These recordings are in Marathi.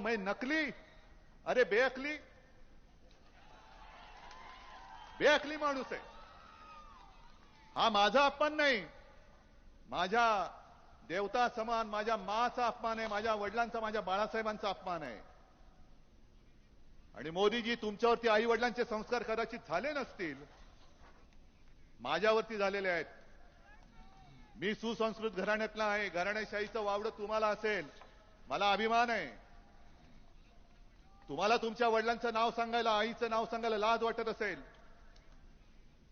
मैं नकली? अरे बेअकली। बेअकली माणूस आहे. हा माझा अपमान नाही. माझ्या देवता समान माझ्या माचा अपमान आहे माझ्या वडिलांचा माझ्या बाळासाहेबांचा अपमान आहे. आणि मोदीजी तुमच्यावरती आई वडिलांचे संस्कार कदाचित झाले नसतील माझ्यावरती झालेले आहेत. मी सुसंस्कृत घराण्यातला आहे घराण्याशाहीचं वावडं तुम्हाला असेल मला अभिमान आहे. तुम्हाला तुमच्या वडिलांचं नाव सांगायला आईचं नाव सांगायला लाज वाटत असेल.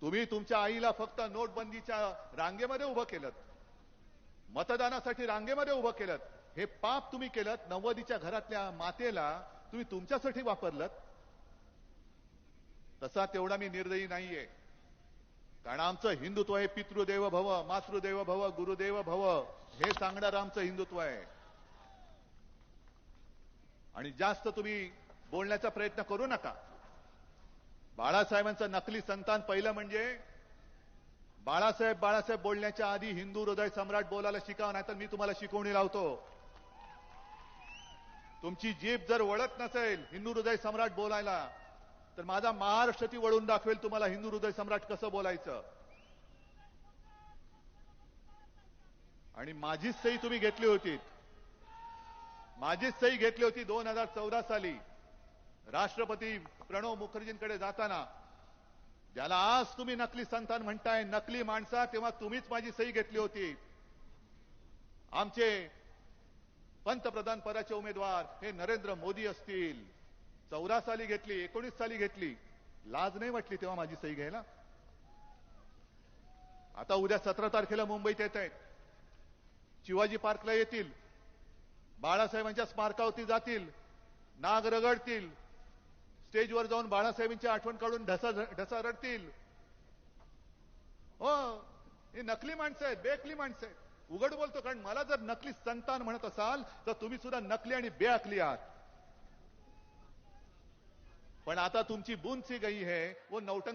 तुम्ही तुमच्या आईला फक्त नोटबंदीच्या रांगेमध्ये उभं केलं मतदानासाठी रांगेमध्ये उभं केलं हे पाप तुम्ही केलं नव्वदीच्या घरातल्या मातेला तुम्ही तुमच्यासाठी वापरलं तसा तेवढा मी निर्दयी नाहीये. कारण आमचं हिंदुत्व आहे पितृदेव भव मातृदेव भव गुरुदेव भव. हे सांगणारं आमचं हिंदुत्व आहे. आणि जास्त तुम्ही बोलण्याचा प्रयत्न करू नका. बाळासाहेबांचं नकली संतान पहिलं म्हणजे बाळासाहेब बाळासाहेब बोलण्याच्या आधी हिंदू हृदय सम्राट बोलायला शिकावं नाही तर मी तुम्हाला शिकवणी लावतो. तुमची जीभ जर वळत नसेल हिंदू हृदय सम्राट बोलायला तर माझा महाराष्ट्र ती वळून दाखवेल तुम्हाला हिंदू हृदय सम्राट कसं बोलायचं. आणि माझीच सही तुम्ही घेतली होती माझीच सही घेतली होती दोन हजार चौदा साली. राष्ट्रपती प्रणव मुखर्जींकडे जाताना ज्याला आज तुम्ही नकली संतान म्हणताय नकली माणसा तेव्हा तुम्हीच माझी सही घेतली होती. आमचे पंतप्रधान पदाचे उमेदवार हे नरेंद्र मोदी असतील. चौदा साली घेतली एकोणीस साली घेतली. लाज नाही वाटली तेव्हा माझी सही घ्यायला? आता उद्या सतरा तारखेला मुंबईत येत आहेत. शिवाजी पार्कला येतील. बाळासाहेबांच्या स्मारकावरती जातील. नाग रगडतील. स्टेजवर जाऊन बाळासाहेबांची आठवण काढून ढसा ढसा रडतील. हो ही नकली माणसं आहेत बेअकली माणसं आहेत. उघड बोलतो कारण मला जर नकली संतान म्हणत असाल तर तुम्ही सुद्धा नकली आणि बेअकली आहात. पण आता तुमची बूंद सी गई है वो नौटंक